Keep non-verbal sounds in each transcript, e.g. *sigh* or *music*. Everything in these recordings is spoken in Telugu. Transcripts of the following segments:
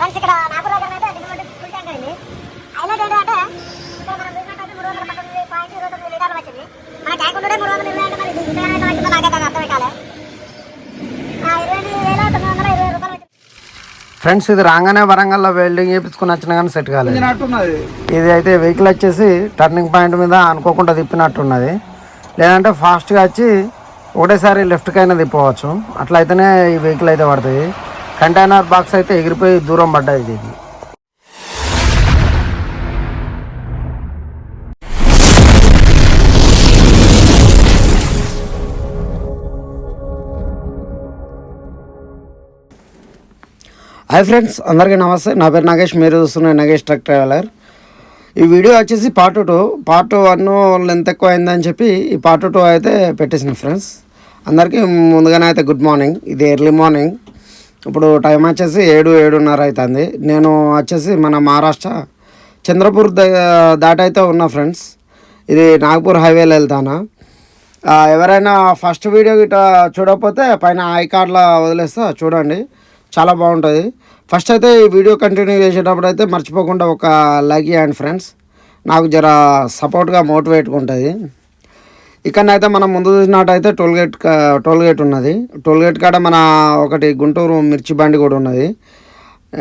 ఫ్రెండ్స్ ఇక్కడ నాగూర్ దగ్గర అయితే డిమాండ్ ఫుల్ ట్యాంక్ అయింది హైలైట్ ఏంటంటే ఇక్కడ మనం చూసినట్టయితే మూడు వందల పద్దెనిమిది పాయింట్ ఇరవై తొమ్మిది లీటర్లు వచ్చింది. మన ట్యాంక్ ఉండడే మూడు వందల ఇరవై అంటే మరి ఇది ఇంతగానో ఎంత వచ్చిందో నాకైతే అర్థం కాలే. ఆ, ఇరవై ఎనిమిది వేల తొమ్మిది వందల ఇరవై రూపాయలు వచ్చింది. ఫ్రెండ్స్ ఇది రాగానే వరంగల్లో వెల్డింగ్ చేయించుకుని వచ్చినా కానీ సెట్ కాలేదు. ఇది అయితే వెహికల్ వచ్చేసి టర్నింగ్ పాయింట్ మీద అనుకోకుండా తిప్పినట్టున్నది. లేదంటే ఫాస్ట్గా వచ్చి ఒకటేసారి లెఫ్ట్కి అయినా తిప్పవచ్చు. అట్లా అయితేనే ఈ వెహికల్ అయితే పడుతుంది. కంటైనర్ బాక్స్ అయితే ఎగిరిపోయి దూరం పడ్డది ఇది. హాయ్ ఫ్రెండ్స్ అందరికీ నమస్తే. నా పేరు నాగేష్ మీరు చూస్తున్న నాగేష్ ట్రక్ ట్రావెలర్. ఈ వీడియో వచ్చేసి part two. Part one length ఎక్కువ అయిందని చెప్పి ఈ పార్ట్ టూ అయితే పెట్టేసింది ఫ్రెండ్స్. అందరికీ ముందుగానే అయితే గుడ్ మార్నింగ్. ఇది ఎర్లీ మార్నింగ్. ఇప్పుడు టైం వచ్చేసి ఏడు ఏడున్నర అవుతుంది నేను వచ్చేసి మన మహారాష్ట్ర చంద్రపూర్ ద- దాటి అయితే ఉన్నా ఫ్రెండ్స్. ఇది నాగపూర్ హైవేలో వెళ్తానా. ఎవరైనా ఫస్ట్ వీడియో గిట్ట చూడకపోతే పైన ఐ కార్డ్లో వదిలేస్తా చూడండి. చాలా బాగుంటుంది. ఫస్ట్ అయితే ఈ వీడియో కంటిన్యూ చేసేటప్పుడు అయితే మర్చిపోకుండా ఒక లైక్ చేయండి ఫ్రెండ్స్. నాకు జర సపోర్ట్గా మోటివేట్గా ఉంటుంది. ఇక్కడనైతే మనం ముందు చూసినట్టయితే టోల్ గేట్ కా- టోల్ గేట్ ఉన్నది. టోల్ గేట్ కాడ మన ఒకటి గుంటూరు మిర్చి బండి కూడా ఉన్నది.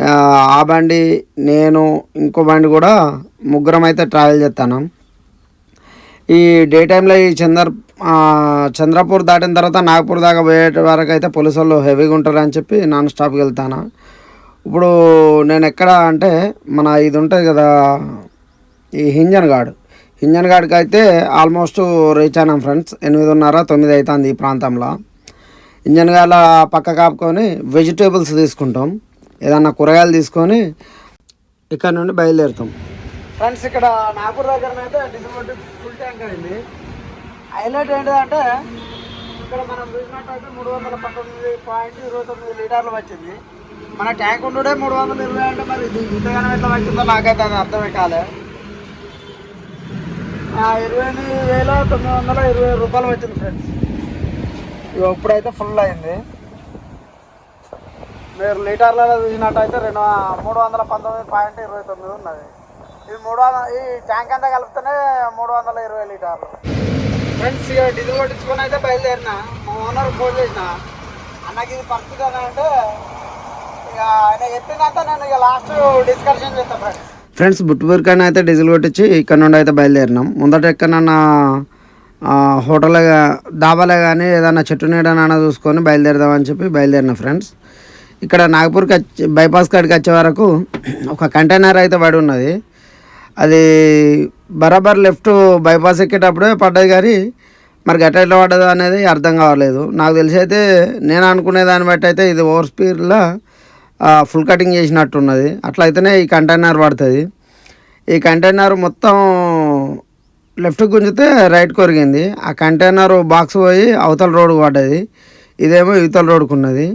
ఆ, బండి నేను ఇంకో బండి కూడా ముగ్గురం అయితే ట్రావెల్ చేస్తాను ఈ డే టైంలో ఈ చంద్ర చంద్రపూర్ దాటిన తర్వాత నాగపూర్ దాకా పోయే వరకు అయితే పోలీసు వాళ్ళు హెవీగా ఉంటారు అని చెప్పి నాన్ స్టాప్కి వెళ్తాను. ఇప్పుడు నేను ఎక్కడ అంటే మన ఇది ఉంటుంది కదా ఈ హింజన్ గాడు. ఇంజన్ గాడికి అయితే ఆల్మోస్ట్ రీచ్ అయినాం ఫ్రెండ్స్. ఎనిమిదిన్నర తొమ్మిది అవుతుంది ఈ ప్రాంతంలో. ఇంజన్ గార్ల పక్క కాపుకొని వెజిటేబుల్స్ తీసుకుంటాం. ఏదన్నా కూరగాయలు తీసుకొని ఇక్కడ నుండి బయలుదేరుతాం. ఫ్రెండ్స్ ఇక్కడ నాగూర్ దగ్గర అయితే డీజిల్ ఫుల్ ట్యాంక్ అయింది. హైలైట్ ఏంటంటే ఇక్కడ మనం చూసినట్టయితే మూడు వందల పంతొమ్మిది పాయింట్ ఇరవై తొమ్మిది లీటర్లు వచ్చింది. మన ట్యాంక్ ఉండే మూడు వందల ఇరవై అంటే మరి ఇది ఇంతగానో ఎట్లా వచ్చిందో నాకైతే అది అర్థమే కాలేదు ఇరవై ఎనిమిది వేల తొమ్మిది వందల ఇరవై రూపాయలు వచ్చింది ఫ్రెండ్స్ ఇక ఇప్పుడైతే ఫుల్ అయింది. మీరు లీటర్లలో చూసినట్టయితే రెండు మూడు వందల పంతొమ్మిది పాయింట్ ఇరవై తొమ్మిది ఉన్నది. ఇది మూడు వందల ఈ ట్యాంక్ అంతా కలిపితేనే మూడు వందల ఇరవై లీటర్లు. ఫ్రెండ్స్ ఇక డీజిల్ కొట్టించుకొని అయితే బయలుదేరిన? మా ఓనర్ ఫోన్ చేసిన? అన్నకి ఇది పరిస్థితి అని అంటే ఇక ఆయన చెప్పిందంతా నేను ఇక లాస్ట్ డిస్కషన్ చేస్తాను ఫ్రెండ్స్ ఫ్రెండ్స్ బుట్టుబూరికైనా అయితే డీజిల్ కొట్టించి ఇక్కడ నుండి అయితే బయలుదేరినాం. ముందట ఎక్కడన్నా హోటల్ డాబాలో కానీ ఏదైనా చెట్టు నీడనైనా చూసుకొని బయలుదేరదామని చెప్పి బయలుదేరిన ఫ్రెండ్స్. ఇక్కడ నాగపూర్కి వచ్చి బైపాస్ కాడికి వచ్చే వరకు ఒక కంటైనర్ అయితే పడి ఉన్నది. అది బరాబర్ లెఫ్ట్ బైపాస్ ఎక్కేటప్పుడే పడ్డది కానీ మరి గట్ట ఎట్లా పడ్డదో అనేది అర్థం కావలేదు నాకు తెలిసి అయితే నేను అనుకునే దాన్ని బట్టి అయితే ఇది ఓవర్ స్పీడ్లో ఫుల్ కటింగ్ చేసినట్టున్నది. అట్లా అయితేనే ఈ కంటైనర్ పడుతుంది ఈ కంటైనర్ మొత్తం లెఫ్ట్ గుంజితే రైట్ కొరిగింది. ఆ కంటైనర్ బాక్స్ పోయి అవతల రోడ్డు పడ్డది ఇదేమో ఇవతల రోడ్డుకు ఉన్నది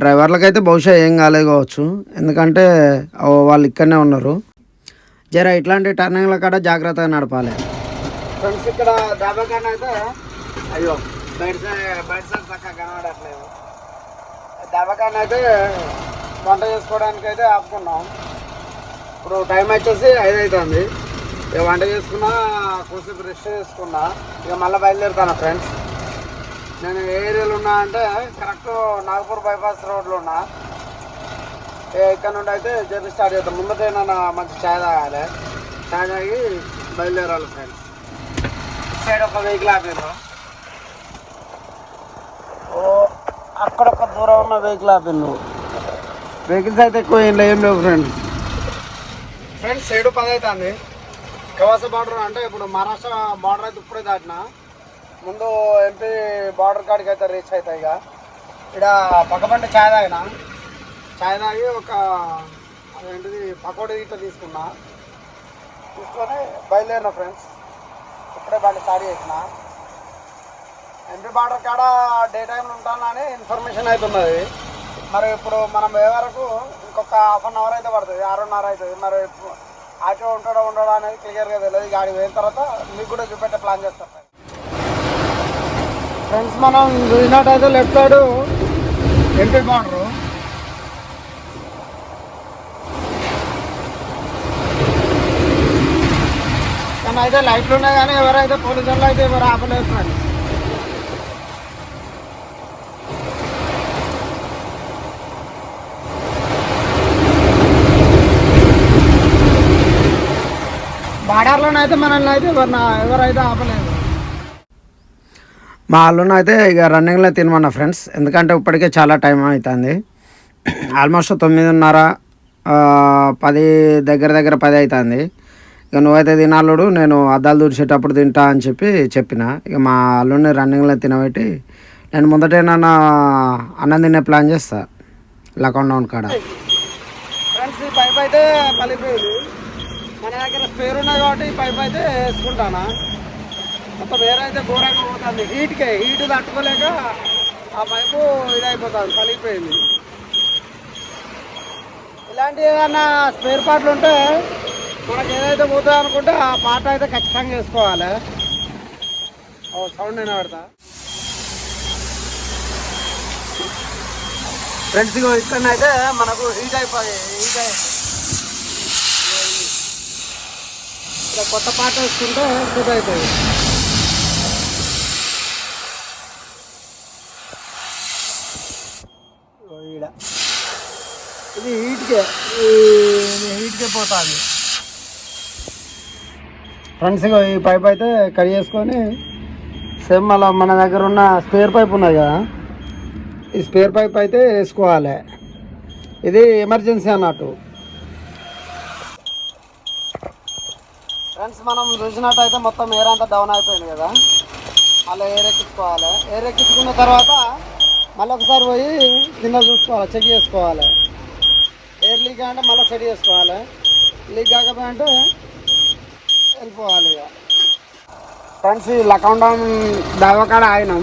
డ్రైవర్లకైతే బహుశా ఏం కాలేదు కావచ్చు. ఎందుకంటే వాళ్ళు ఇక్కడనే ఉన్నారు. జర ఇట్లాంటి టర్నింగ్ల కాడ జాగ్రత్తగా నడపాలి. ఫ్రెండ్స్ ఇక్కడ దాబాకాన అయితే అయ్యో బయట బయట సైడ్ చక్కగా కనబడట్లేదు. దాబాకాన అయితే వంట చేసుకోవడానికి అయితే ఆపుకున్నాం. ఇప్పుడు టైం వచ్చేసి ఐదు అవుతుంది ఇక వంట చేసుకున్నా కొద్దిసేపు రెస్ట్ చేసుకున్నా. ఇక మళ్ళీ బయలుదేరుతాను ఫ్రెండ్స్. నేను ఏ ఏరియాలో ఉన్నా అంటే కరెక్ట్ నాగపూర్ బైపాస్ రోడ్లో ఉన్నా. ఇక్కడ నుండి అయితే జర్నీ స్టార్ట్ చేద్దాం. ముందట ఏమన్నా మంచి ఛాయ్ తాగాలి. ఛాయ్ తాగి బయలుదేరాలి ఫ్రెండ్స్. సైడ్ ఒక వెహికల్ ఆపేద్దాం ఓ అక్కడ ఒక దూరం ఉన్న వెహికల్ ఆపారు వెహికల్స్ అయితే ఎక్కువ ఏం లేవు ఏం లేవు ఫ్రెండ్స్ ఫ్రెండ్స్ సైడ్ పది అవుతుంది కవాస బార్డర్ అంటే ఇప్పుడు మహారాష్ట్ర బార్డర్ అయితే ఇప్పుడే దాటిన. ముందు ఎంపీ బార్డర్ కాడికి అయితే రీచ్ అవుతాయి ఇక. ఇక్కడ పక్కపంట ఛాయ్ తాగిన. ఛాయ్ తాగి ఒక అదేంటిది పకోడీ ఇట్లా తీసుకున్నా. తీసుకొని బయలుదేరిన ఫ్రెండ్స్ ఇప్పుడే బండి స్టార్ట్ చేసిన. ఎంపీ బార్డర్ కాడ డే టైంలో ఉంటానని ఇన్ఫర్మేషన్ అవుతున్నది మరి ఇప్పుడు మనం ఏ వరకు ఇంకొక హాఫ్ అన్ అవర్ అయితే పడుతుంది ఆరున్నర అవుతుంది. మరి ఆటో ఉంటాడో ఉండడా అనేది క్లియర్గా తెలియదు. గాడి పోయిన తర్వాత మీకు కూడా చూపెట్టే ప్లాన్ చేస్తాం. ఫ్రెండ్స్ మనం చూసినట్టయితే లెఫ్ట్ సైడ్ ఎంట్రీ బార్డర్ అయితే లైట్లు ఉన్నాయి కానీ ఎవరైతే పోలీసులు అయితే ఎవరు ఆపలేదు ఫ్రెండ్స్ బార్డర్లోనైతే మనల్ని అయితే ఎవరు ఎవరైతే ఆపలేదు. మా అల్లుని అయితే ఇక రన్నింగ్లో తినమన్నా ఫ్రెండ్స్. ఎందుకంటే ఇప్పటికే చాలా టైం అవుతుంది. ఆల్మోస్ట్ తొమ్మిదిన్నర పది దగ్గర దగ్గర పది అవుతుంది. ఇక నువ్వైతే తినాలుడు నేను అద్దాలు తుడిచేటప్పుడు తింటా అని చెప్పి చెప్పిన. ఇక మా అల్లుడిని రన్నింగ్లో తినబెట్టి నేను ముందటేనన్నా అన్నం తినే ప్లాన్ చేస్తా. లకాన్ డౌన్ కాడ. ఫ్రెండ్స్ పైప్ అయితే మన దగ్గర స్పేర్ ఉన్నది కాబట్టి ఈ పైప్ అయితే వేసుకుంటానా. మొత్తం వేరే అయితే ఘోరంగా పోతుంది. హీట్కే హీట్ తట్టుకోలేక ఆ పైపు ఇదైపోతుంది పలిగిపోయింది ఇలాంటి ఏదన్నా స్పేర్ పార్ట్లు ఉంటే మనకి ఏదైతే పోతుందో అనుకుంటే ఆ పార్ట్ అయితే ఖచ్చితంగా వేసుకోవాలి. ఓ సౌండ్ అయినా పెడతా ఫ్రెండ్స్ ఇగో ఇక్కడనైతే మనకు హీట్ అయిపోయి హీట్ అయిపోయి ఇలా కొత్త పాట వేసుకుంటే హీట్ అవుతుంది ఈడ. ఇది హీట్కే. హీట్కే పోతుంది. ఫ్రెండ్స్ ఈ పైప్ అయితే కట్ చేసుకొని సేమ్ మళ్ళీ మన దగ్గర ఉన్న స్పేర్ పైప్ ఉన్నది కదా ఈ స్పేర్ పైప్ అయితే వేసుకోవాలి. ఇది ఎమర్జెన్సీ అన్నట్టు. ఫ్రెండ్స్ మనం చూసినట్టయితే మొత్తం ఎయిర్ అంతా డౌన్ అయిపోయింది కదా. మళ్ళీ ఎయిర్ ఎక్కించుకోవాలి. ఎయిర్ ఎక్కించుకున్న తర్వాత మళ్ళీ ఒకసారి పోయి కింద చూసుకోవాలి చెక్ చేసుకోవాలి. ఎయిర్ లీక్ అంటే మళ్ళీ సెట్ చేసుకోవాలి. లీక్ కాకపోయింటే వెళ్ళిపోవాలి ఇక. ఫ్రెండ్స్ ఈ లకౌండం దావకాడ ఆగినాం.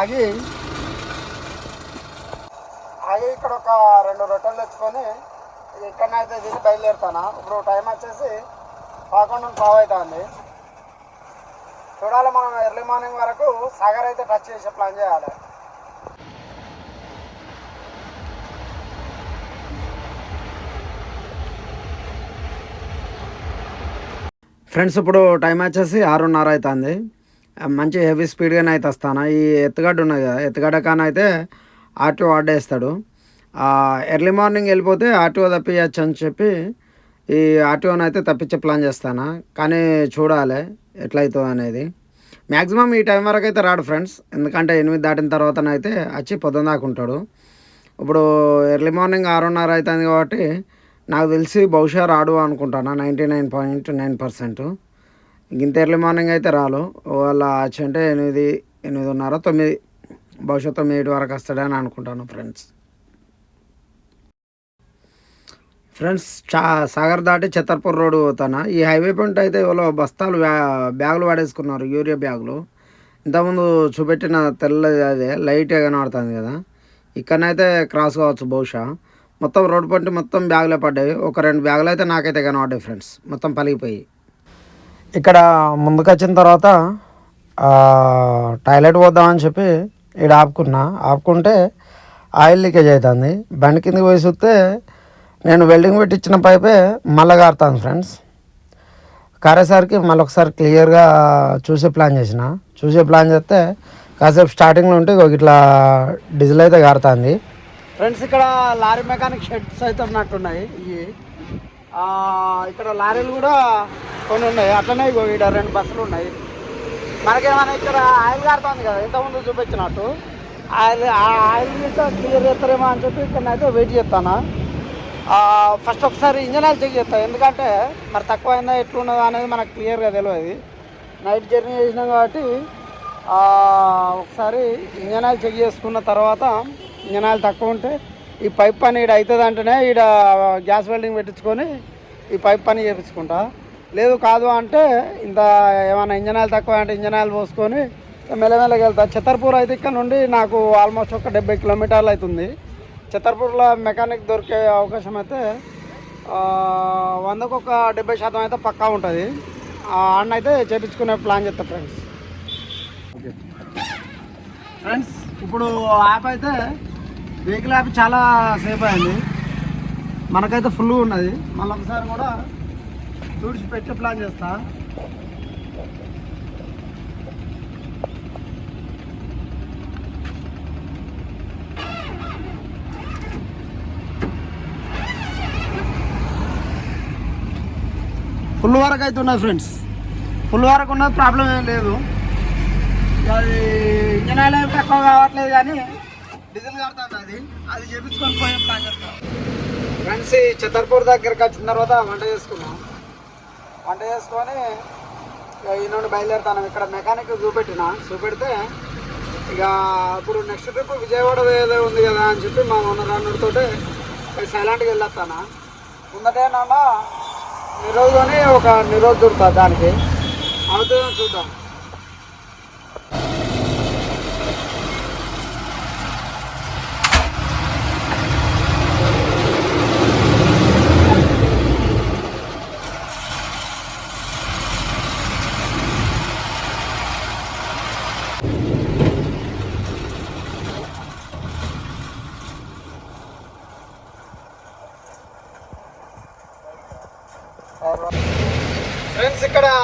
ఆగి ఆగి ఇక్కడ ఒక రెండు రొట్టెలు తెచ్చుకొని ఎక్కడనైతే దిగి బయలుదేరుతానా? ఇప్పుడు టైం వచ్చేసి పదకొండు పావు అవుతుంది చూడాలి మనం ఎర్లీ మార్నింగ్ వరకు సాగర్ అయితే టచ్ చేసే ప్లాన్ చేయాలి. ఫ్రెండ్స్ ఇప్పుడు టైం వచ్చేసి ఆరున్నర అవుతుంది మంచి హెవీ స్పీడ్గానే అయితే వస్తాను? ఈ ఎత్తుగడ్డ ఉన్నది కదా ఎత్తుగడ్డ కానీ అయితే ఆర్డర్ వేస్తాడు. ఎర్లీ మార్నింగ్ వెళ్ళిపోతే ఆర్టీఓ తప్పించచ్చు అని చెప్పి ఈ ఆర్టీఓని అయితే తప్పించే ప్లాన్ చేస్తాను. కానీ చూడాలి ఎట్లయితుందో అనేది. మ్యాక్సిమం ఈ టైం వరకు అయితే రాడు ఫ్రెండ్స్. ఎందుకంటే ఎనిమిది దాటిన తర్వాతనైతే వచ్చి పొద్దున దాకా ఉంటాడు. ఇప్పుడు ఎర్లీ మార్నింగ్ ఆరున్నర అవుతుంది కాబట్టి నాకు తెలిసి బహుశా రాడు అనుకుంటాను. Ninety nine point nine percent. ఇంత ఎర్లీ మార్నింగ్ అయితే రాలు వాళ్ళ వచ్చి అంటే ఎనిమిది ఎనిమిదిన్నర తొమ్మిది బహుశా తొమ్మిది వరకు వస్తాడని అనుకుంటాను ఫ్రెండ్స్. ఫ్రెండ్స్ చా సాగర్ దాటి చిత్తర్పూర్ రోడ్ పోతాన? ఈ హైవే పాయింట్ అయితే ఇవాళ బస్తాలు బ్యా- బ్యాగులు పడేసుకున్నారు యూరియా బ్యాగులు. ఇంతకుముందు చూపెట్టిన తెల్లది అదే లైట్గా కనబడుతుంది కదా. ఇక్కడనైతే క్రాస్ కావచ్చు బహుశా. మొత్తం రోడ్ పంటి మొత్తం బ్యాగులే పడ్డాయి. ఒక రెండు బ్యాగులు అయితే నాకైతే కనబడ్డాయి ఫ్రెండ్స్. మొత్తం పలిగిపోయి. ఇక్కడ ముందుకొచ్చిన తర్వాత టాయిలెట్ పోద్దామని చెప్పి ఇక్కడ ఆపుకున్నా. ఆపుకుంటే ఆయిల్ లీకేజ్ అవుతుంది బండి కిందకి పోయి చూస్తే నేను వెల్డింగ్ పెట్టించిన పైపే మళ్ళా కారుతాను ఫ్రెండ్స్ కరేసరికి మళ్ళీ ఒకసారి క్లియర్గా చూసే ప్లాన్ చేసిన. చూసే ప్లాన్ చేస్తే కాసేపు స్టార్టింగ్లో ఉంటే ఇట్లా డీజిల్ అయితే కారుతుంది ఫ్రెండ్స్ ఇక్కడ లారీ మెకానిక్ షెడ్స్ అయితే ఉన్నట్టున్నాయి. ఇవి ఇక్కడ లారీలు కూడా కొన్ని ఉన్నాయి. అట్లనే ఇగో ఇక్కడ రెండు బస్సులు ఉన్నాయి. మనకేమైనా ఇక్కడ ఆయిల్ కారుతుంది కదా ఇంతకుముందు చూపించినట్టు. ఆయిల్ ఆ ఆయిల్ క్లియర్ చేస్తారేమో అని చెప్పి ఇక్కడ అయితే వెయిట్ చేస్తాను ఫస్ట్ ఒకసారి ఇంజన్ ఆయిల్ చెక్ చేస్తాను ఎందుకంటే మరి తక్కువ అయిందా ఎట్లున్నదా అనేది మనకు క్లియర్గా తెలియదు. నైట్ జర్నీ చేసినాం కాబట్టి ఒకసారి ఇంజన్ ఆయిల్ చెక్ చేసుకున్న తర్వాత ఇంజన్ ఆయిల్ తక్కువ ఉంటే ఈ పైప్ పని ఇక్కడ అవుతుంది అంటేనే ఇక్కడ గ్యాస్ వెల్డింగ్ పెట్టించుకొని ఈ పైప్ పని చేయించుకుంటా లేదు కాదు అంటే ఇంత ఏమైనా ఇంజన్ ఆయిల్ తక్కువ అంటే ఇంజన్ ఆయిల్ పోసుకొని మెల్లమెల్లగా వెళ్తా. చిత్తర్పూర్ అయితే ఇక్కడ నుండి నాకు ఆల్మోస్ట్ ఒక డెబ్బై కిలోమీటర్లు అవుతుంది. చిత్తర్పూర్లో మెకానిక్ దొరికే అవకాశం అయితే వందకు ఒక డెబ్బై శాతం అయితే పక్కా ఉంటుంది. అన్న అయితే చేపించుకునే ప్లాన్ చేస్తా ఫ్రెండ్స్. ఫ్రెండ్స్ ఇప్పుడు యాప్ అయితే వెహికల్ యాప్ చాలా సేఫ్ అయింది. మనకైతే ఫుల్ ఉన్నది. మళ్ళీ ఒకసారి కూడా తుడిచి పెట్టే ప్లాన్ చేస్తా. ఫుల్ వరకు అయితే ఉన్నది ఫ్రెండ్స్ ఫుల్ వరకు ఉన్నది ప్రాబ్లం ఏం లేదు. అది ఇంజన్ ఆయిల్ ఏం తక్కువ కావట్లేదు కానీ డీజిల్ కడుతుంది అది. అది చేపించుకొని పోయే ప్లాన్ చేస్తాం. ఫ్రెండ్స్ ఈ చిత్తర్పూర్ దగ్గరికి వచ్చిన తర్వాత వంట చేసుకున్నాం వంట చేసుకొని ఇక ఈ నుండి బయలుదేరుతాను. ఇక్కడ మెకానిక్ చూపెట్టిన. చూపెడితే ఇక ఇప్పుడు నెక్స్ట్ ట్రిప్ విజయవాడ ఏదో ఉంది కదా అని చెప్పి మా ఉన్న రన్నుడితో సైలెంట్గా వెళ్ళొస్తాను. ముందటే నాన్న నిరోధని ఒక నిరోధ దొరుకుతుంది దానికి. అవుతుందని చూద్దాం. ఇక్కడ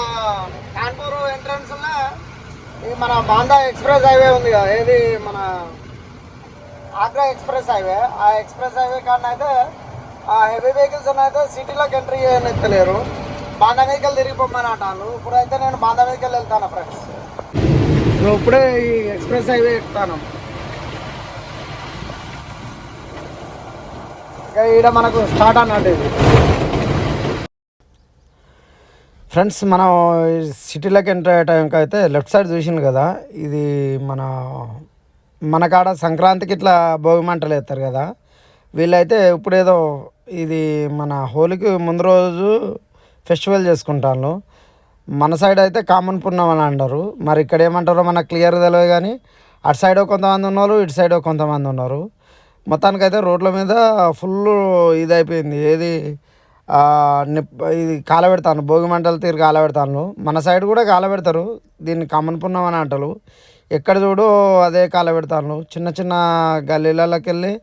కాన్పూర్ ఎంట్రన్స్ మన బాందా ఎక్స్ప్రెస్ హైవే ఉంది కదా. ఏది మన ఆగ్రా ఎక్స్ప్రెస్ హైవే. ఆ ఎక్స్ప్రెస్ హైవే కానీ అయితే ఆ హెవీ వెహికల్స్ అయితే సిటీలోకి ఎంట్రీ చేయనెత్తలేరు. బాందా వెహికల్ తిరిగిపోమని అంటాను ఇప్పుడైతే నేను బాందా వెహికల్ వెళ్తాను ఫ్రెండ్స్ ఇప్పుడే ఈ ఎక్స్ప్రెస్ హైవే ఎక్కుతాను. ఇక్కడ ఈడ మనకు స్టార్ట్ అన్నట్టు ఇది. ఫ్రెండ్స్ మనం సిటీలోకి ఎంటర్ అయ్యే టైంకి అయితే లెఫ్ట్ సైడ్ చూసింది కదా ఇది మన మన కాడ సంక్రాంతికి ఇట్లా భోగి మంటలు వేస్తారు కదా వీళ్ళైతే ఇప్పుడేదో ఇది మన హోలీకి ముందు రోజు ఫెస్టివల్ చేసుకుంటాను మన సైడ్ అయితే కామన్ పున్నం అని అంటారు. మరి ఇక్కడ ఏమంటారో మనకు క్లియర్ తెలియదు కానీ అటు సైడ్ కొంతమంది ఉన్నారు ఇటు సైడ్ కొంతమంది ఉన్నారు. మొత్తానికైతే రోడ్ల మీద ఫుల్ ఇది అయిపోయింది ఏది ఇది కాలబెడతాను భోగి మంటలు తీరు కాలబెడతాను. మన సైడ్ కూడా కాలబెడతారు దీన్ని కమ్మన్ పున్నం అని అంటారు. ఎక్కడ చూడు అదే కాలబెడతాను. చిన్న చిన్న గల్లీలలోకి వెళ్ళి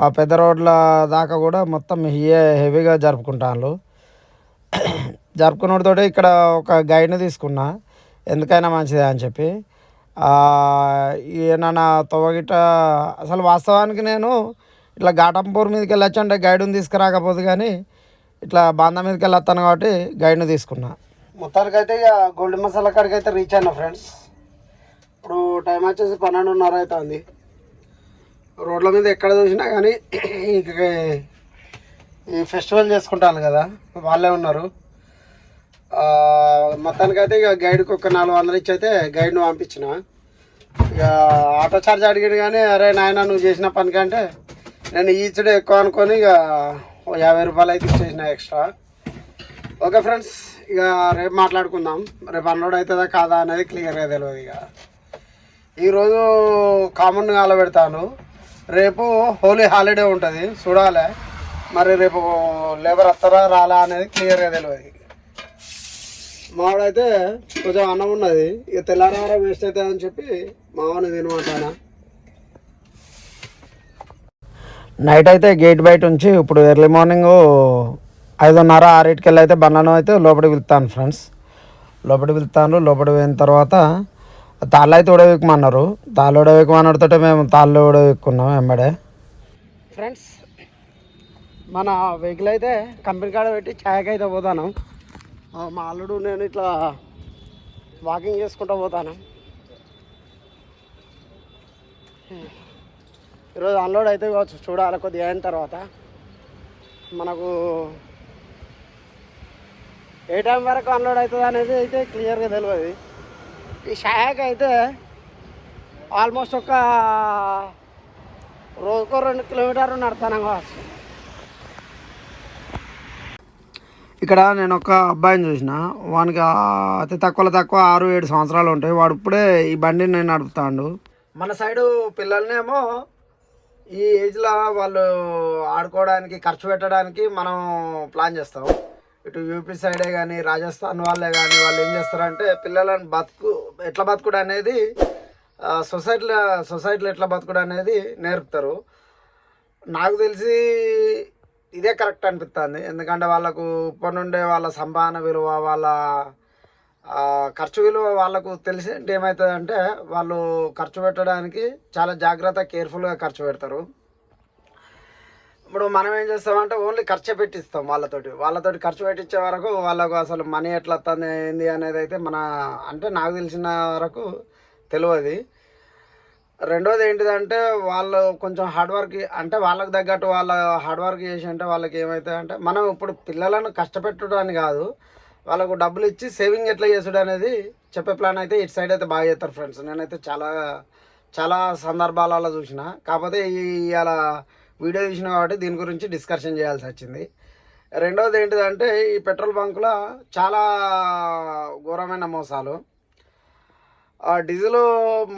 ఆ పెద్ద రోడ్ల దాకా కూడా మొత్తం హె- హెవీగా జరుపుకుంటాను. జరుపుకున్నతో ఇక్కడ ఒక గైడ్ని తీసుకున్నా ఎందుకైనా మంచిదే అని చెప్పి. నా తొవగిట అసలు వాస్తవానికి నేను ఇట్లా ఘాటంపూర్ మీదకి వెళ్ళొచ్చు అంటే గైడ్ని తీసుకురాకపోదు కానీ ఇట్లా బాందా మీదకి వెళ్ళొస్తాను కాబట్టి గైడ్ని తీసుకున్నా. అయితే ఇక గోల్డ్ మసాలా కాడికి అయితే రీచ్ అయినా ఫ్రెండ్స్ ఇప్పుడు టైం వచ్చేసి పన్నెండున్నర అవుతుంది రోడ్ల మీద ఎక్కడ చూసినా కానీ *clears throat* ఇక ఈ ఫెస్టివల్ చేసుకుంటాను కదా వాళ్ళే ఉన్నారు. మొత్తానికి అయితే ఇక గైడ్కి ఒక నాలుగు వందలు ఇచ్చి అయితే గైడ్ను పంపించిన. ఇక ఆటో చార్జ్ అడిగాడు కానీ అరే నాయన నువ్వు చేసిన పని కంటే నేను ఈచుడే ఎక్కువ అనుకొని ఇక యాభై రూపాయలు అయితే ఇచ్చేసిన ఎక్స్ట్రా. ఓకే ఫ్రెండ్స్ ఇక రేపు మాట్లాడుకుందాం. రేపు అన్లోడ్ అవుతుందా కాదా అనేది క్లియర్గా తెలియదు ఇక. ఈరోజు కామన్ పెడతాను రేపు హోలీ హాలిడే ఉంటుంది చూడాలి. మరి రేపు లేబర్ వస్తారా రాలా అనేది క్లియర్గా తెలియదు మావాడైతే కొంచెం అన్నం ఉన్నది. ఇక తెల్లారారా వేస్ట్ అవుతుంది అని చెప్పి మావాడిని తినమంటానా? నైట్ అయితే గేట్ బయట ఉంచి ఇప్పుడు ఎర్లీ మార్నింగ్ ఐదున్నర ఆరింటికి వెళ్ళి అయితే బండ్లను అయితే లోపలికి వెళ్తాను ఫ్రెండ్స్. లోపలికి వెళ్తాను లోపలికి పోయిన తర్వాత తాళ్ళు అయితే ఉడవేకమన్నారు తాళ్ళు ఉడవేకమన్నతో మేము తాళ్ళు ఉడవేక్కున్నాం వెంబడే ఫ్రెండ్స్ మన వెహికల్ అయితే కంపెనీ కాడ పెట్టి ఛాయకి అయితే పోతాను మా అల్లుడు నేను ఇట్లా వాకింగ్ చేసుకుంటూ పోతాను. ఈరోజు అన్లోడ్ అయితే కావచ్చు చూడాలి కొద్దిగా అయిన తర్వాత. మనకు ఏ టైం వరకు అన్లోడ్ అవుతుంది అనేది అయితే క్లియర్గా తెలియదు ఈ షాయాక్ అయితే ఆల్మోస్ట్ ఒక రోజుకో రెండు కిలోమీటర్లు నడతాను కావచ్చు. ఇక్కడ నేను ఒక అబ్బాయిని చూసిన. వానికి అతి తక్కువలో తక్కువ ఆరు ఏడు సంవత్సరాలు ఉంటాయి. వాడు ఇప్పుడే ఈ బండిని నేను నడుపుతాడు. మన సైడు పిల్లల్నేమో ఈ ఏజ్లో వాళ్ళు ఆడుకోవడానికి ఖర్చు పెట్టడానికి మనం ప్లాన్ చేస్తాం. ఇటు యూపీ సైడే కానీ రాజస్థాన్ వాళ్ళే కానీ వాళ్ళు ఏం చేస్తారంటే పిల్లలను బతుకు ఎట్లా బతుకుడు అనేది సొసైటీలో సొసైటీలో ఎట్లా బతుకుడు అనేది నేర్పుతారు. నాకు తెలిసి ఇదే కరెక్ట్ అనిపిస్తుంది ఎందుకంటే వాళ్ళకు ఇప్పటి నుండే వాళ్ళ సంపాదన విలువ వాళ్ళ ఖర్చు విలువ వాళ్ళకు తెలిసి ఏమవుతుంది అంటే వాళ్ళు ఖర్చు పెట్టడానికి చాలా జాగ్రత్త కేర్ఫుల్గా ఖర్చు పెడతారు. ఇప్పుడు మనం ఏం చేస్తామంటే ఓన్లీ ఖర్చు పెట్టిస్తాం వాళ్ళతోటి. వాళ్ళతోటి ఖర్చు పెట్టించే వరకు వాళ్ళకు అసలు మనీ ఎట్లా వస్తుంది ఏంది అనేది అయితే మన అంటే నాకు తెలిసిన వరకు తెలియదు రెండోది ఏంటిదంటే వాళ్ళు కొంచెం హార్డ్ వర్క్ అంటే వాళ్ళకి తగ్గట్టు వాళ్ళ హార్డ్ వర్క్ చేసి అంటే వాళ్ళకి ఏమవుతుంది అంటే మనం ఇప్పుడు పిల్లలను కష్టపెట్టడానికి కాదు వాళ్ళకు డబ్బులు ఇచ్చి సేవింగ్ ఎట్లా చేసుడు అనేది చెప్పే ప్లాన్ అయితే ఇటు సైడ్ అయితే బాగా చేస్తారు ఫ్రెండ్స్ నేనైతే చాలా చాలా సందర్భాలలో చూసిన. కాకపోతే ఈ వీడియో చూసిన కాబట్టి దీని గురించి డిస్కషన్ చేయాల్సి వచ్చింది. రెండవది ఏంటిదంటే ఈ పెట్రోల్ బంకులో చాలా ఘోరమైన మోసాలు. ఆ డీజిల్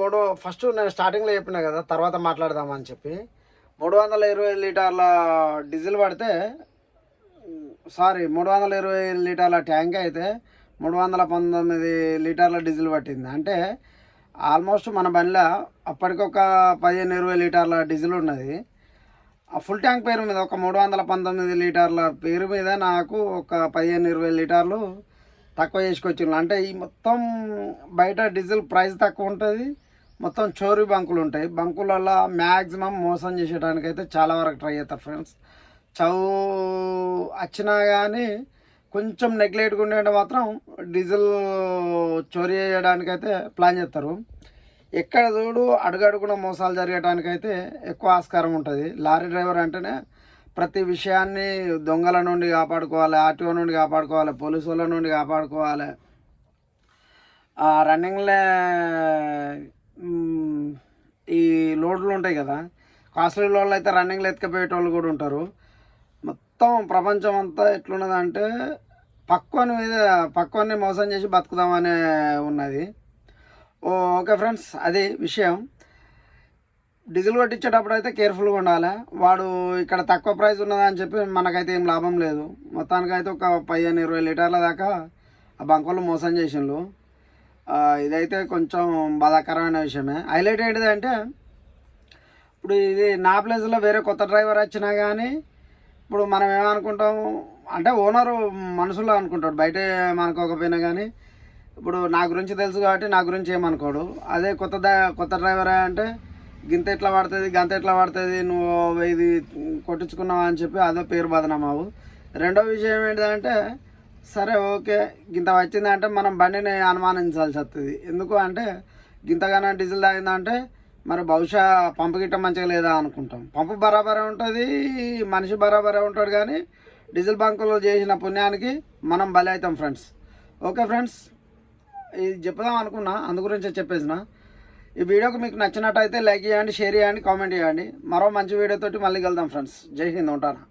మూడు ఫస్ట్ నేను స్టార్టింగ్లో చెప్పిన కదా తర్వాత మాట్లాడదామని చెప్పి. మూడు వందల ఇరవై లీటర్ల డీజిల్ పడితే సారీ మూడు వందల ఇరవై లీటర్ల ట్యాంక్ అయితే మూడు వందల పంతొమ్మిది లీటర్ల డీజిల్ పట్టింది. అంటే ఆల్మోస్ట్ మన బండిలో అప్పటికొక పదిహేను ఇరవై లీటర్ల డీజిల్ ఉన్నది. ఆ ఫుల్ ట్యాంక్ పేరు మీద ఒక మూడు వందల పంతొమ్మిది లీటర్ల పేరు మీద నాకు ఒక పదిహేను ఇరవై లీటర్లు తక్కువ చేసుకొచ్చిండ్రు. అంటే ఈ మొత్తం బయట డీజిల్ ప్రైస్ తక్కువ ఉంటుంది మొత్తం చోరీ బంకులు ఉంటాయి. బంకులలో మ్యాక్సిమం మోసం చేసేయడానికి అయితే చాలా వరకు ట్రై చేస్తారు ఫ్రెండ్స్. చదువు వచ్చినా కానీ కొంచెం నెగ్లెక్ట్గా ఉండేది మాత్రం డీజిల్ చోరీ చేయడానికైతే ప్లాన్ చేస్తారు. ఎక్కడ చూడు అడుగడుగున మోసాలు జరగడానికైతే ఎక్కువ ఆస్కారం ఉంటుంది. లారీ డ్రైవర్ అంటేనే ప్రతి విషయాన్ని దొంగల నుండి కాపాడుకోవాలి ఆర్టీఓ నుండి కాపాడుకోవాలి పోలీసు వాళ్ళ నుండి కాపాడుకోవాలి. ఆ రన్నింగ్లే ఈ లోడ్లు ఉంటాయి కదా. కాస్ట్లీ లోడ్లు అయితే రన్నింగ్లో ఎత్తుకపోయేటోళ్ళు కూడా ఉంటారు. మొత్తం ప్రపంచం అంతా ఎట్లున్నదంటే పక్వని మీద పక్వని మోసం చేసి బతుకుదామనే ఉన్నది. ఓ ఓకే ఫ్రెండ్స్ అది విషయం. డీజిల్ కొట్టించేటప్పుడు అయితే కేర్ఫుల్గా ఉండాలి. వాడు ఇక్కడ తక్కువ ప్రైస్ ఉన్నదని చెప్పి మనకైతే ఏం లాభం లేదు. మొత్తానికైతే ఒక పదిహేను ఇరవై లీటర్ల దాకా ఆ బంకులు మోసం చేసిండ్రు ఇదైతే కొంచెం బాధాకరమైన విషయమే. హైలైట్ ఏంటిదంటే ఇప్పుడు ఇది నా ప్లేస్లో వేరే కొత్త డ్రైవర్ వచ్చినా కానీ ఇప్పుడు మనం ఏమనుకుంటాము? అంటే ఓనరు మనసులో అనుకుంటాడు. బయట మనకోకపోయినా కానీ ఇప్పుడు నా గురించి తెలుసు కాబట్టి నా గురించి ఏమనుకోడు. అదే కొత్త దా- కొత్త డ్రైవర్ అంటే గింత ఎట్లా పడుతుంది గంత ఎట్లా పడుతుంది నువ్వు ఇది కొట్టించుకున్నావు? అని చెప్పి అదో పేరు బదనమావు రెండో విషయం ఏంటిదంటే సరే ఓకే గింత వచ్చిందంటే మనం బండిని అనుమానించాల్సి వస్తుంది ఎందుకు అంటే గింతగానే డీజిల్ తాగిందంటే మరి బహుశా పంపు గిట్ట మంచిగా లేదా అనుకుంటాం. పంపు బరాబరే ఉంటుంది మనిషి బరాబరే ఉంటాడు కానీ డీజిల్ బంకులో చేసిన పుణ్యానికి మనం బలి అవుతాం ఫ్రెండ్స్. ఓకే ఫ్రెండ్స్ ఇది చెప్దాం అనుకున్నా అందు గురించే చెప్పేసిన. ఈ వీడియోకి మీకు నచ్చినట్టయితే లైక్ చేయండి షేర్ చేయండి కామెంట్ చేయండి. మరో మంచి వీడియోతోటి మళ్ళీ కలుద్దాం ఫ్రెండ్స్. జై హింద్ ఉంటాను?